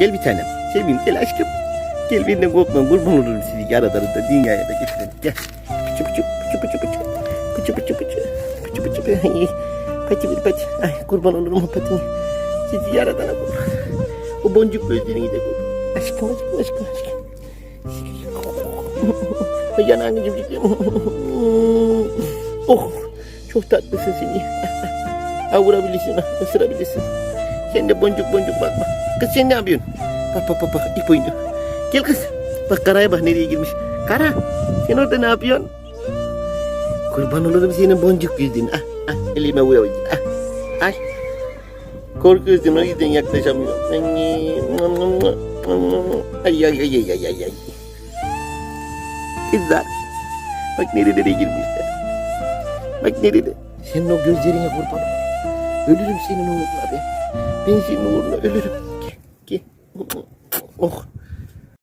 Gel bir tanem. Seveyim gel aşkım. Gel benden korkma kurban olurum sizi yaralarında dünyaya da getirin. Gel. Pıçı pıçı pıçı pıçı pıçı. Pıçı pıçı pıçı. Pıçı pıçı pıçı. Pati bir pati. Ay kurban olurum patini. Sizi yaradana kurban. O boncuk gözlerini de kurban. Aşkım aşkım aşkım aşkım. Ay yanağını cimcikliyorum. oh çok tatlısın seni. Ha vurabilirsin ısırabilirsin. Sen de boncuk boncuk bakma. Kız sen ne yapıyorsun? Bak bak bak bak ip oynuyor. Gel kız. Bak karaya bak nereye girmiş. Kara sen orada ne yapıyorsun? Kurban olurum senin boncuk gözün. Ah, ah, elime vuruyor. Ah, ay. Korkuyorsun o yüzden yaklaşamıyorum. Ay ay ay ay ay ay ay. Kızlar. Bak nerelere girmişler. Bak nerede. Senin o gözlerine kurban olurum. Ölürüm senin uğruna be. Ben senin uğruna ölürüm. Gel, gel. Oh.